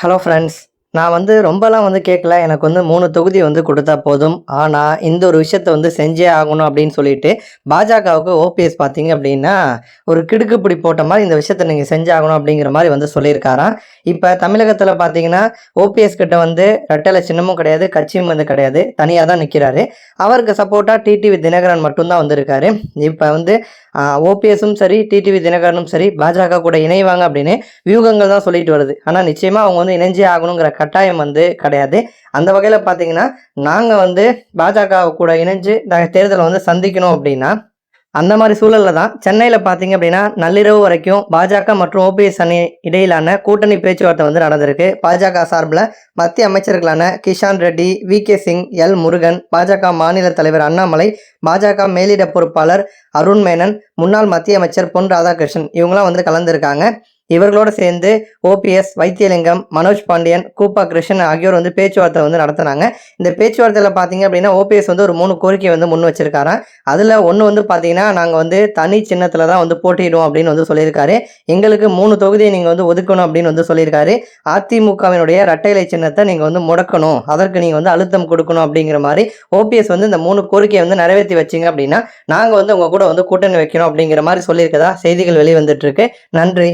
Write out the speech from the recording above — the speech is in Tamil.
ஹலோ ஃப்ரெண்ட்ஸ் நான் வந்து ரொம்பலாம் வந்து கேட்கல எனக்கு வந்து மூணு தொகுதி வந்து கொடுத்தா போதும். ஆனால் இந்த ஒரு விஷயத்தை வந்து செஞ்சே ஆகணும் அப்படின்னு சொல்லிட்டு பாஜகவுக்கு ஓபிஎஸ் பார்த்தீங்க அப்படின்னா ஒரு கிடுக்குப்பிடி போட்ட மாதிரி இந்த விஷயத்த நீங்கள் செஞ்சாகணும் அப்படிங்கிற மாதிரி வந்து சொல்லியிருக்காராம். இப்போ தமிழகத்தில் பார்த்தீங்கன்னா ஓபிஎஸ் கிட்ட வந்து ரெட்டலை சின்னமும் கிடையாது கட்சியும் வந்து கிடையாது. தனியாக தான் நிற்கிறாரு அவருக்கு சப்போர்ட்டாக டிடிவி தினகரன் மட்டும்தான் வந்திருக்காரு. இப்போ வந்து ஓபிஎஸும் சரி டிடிவி தினகரனும் சரி பாஜக கூட இணைவாங்க அப்படின்னு வியூகங்கள் தான் சொல்லிட்டு வருது. ஆனால் நிச்சயமாக அவங்க வந்து இணைஞ்சே ஆகணுங்கிற கட்டாயம் வந்து கிடையாது. அந்த வகையில் பார்த்தீங்கன்னா நாங்கள் வந்து பாஜக கூட இணைஞ்சு நாங்கள் தேர்தலை வந்து சந்திக்கணும் அப்படின்னா அந்த மாதிரி சூழலில் தான் சென்னையில் பார்த்தீங்க அப்படின்னா நள்ளிரவு வரைக்கும் பாஜக மற்றும் ஓபிஎஸ் அணி இடையிலான கூட்டணி பேச்சுவார்த்தை வந்து நடந்திருக்கு. பாஜக சார்பில் மத்திய அமைச்சர்களான Kishan Reddy V K Singh L Murugan பாஜக மாநில தலைவர் அண்ணாமலை பாஜக மேலிட பொறுப்பாளர் அருண் மேனன் முன்னாள் மத்திய அமைச்சர் பொன் ராதாகிருஷ்ணன் இவங்களாம் வந்து கலந்துருக்காங்க. இவர்களோடு சேர்ந்து ஓபிஎஸ் வைத்தியலிங்கம் மனோஜ் பாண்டியன் கூப்பா கிருஷ்ணன் ஆகியோர் வந்து பேச்சுவார்த்தை வந்து நடத்தினாங்க. இந்த பேச்சுவார்த்தையில் பார்த்தீங்க அப்படின்னா ஓபிஎஸ் வந்து ஒரு மூணு கோரிக்கை வந்து முன் வச்சிருக்காராம். அதில் ஒன்று வந்து பார்த்தீங்கன்னா நாங்கள் வந்து தனி சின்னத்தில் தான் வந்து போட்டியிடுவோம் அப்படின்னு வந்து சொல்லியிருக்காரு. எங்களுக்கு மூணு தொகுதியை நீங்கள் வந்து ஒதுக்கணும் அப்படின்னு வந்து சொல்லியிருக்காரு. அதிமுகவினுடைய இரட்டைலை சின்னத்தை நீங்கள் வந்து முடக்கணும். அதற்கு நீங்கள் வந்து அழுத்தம் கொடுக்கணும் அப்படிங்கிற மாதிரி ஓபிஎஸ் வந்து இந்த மூணு கோரிக்கையை வந்து நிறைவேற்றி வச்சிங்க அப்படின்னா நாங்கள் வந்து உங்கள் கூட வந்து கூட்டணி வைக்கணும் அப்படிங்கிற மாதிரி சொல்லியிருக்கதா செய்திகள் வெளிவந்துட்டு இருக்கு. நன்றி.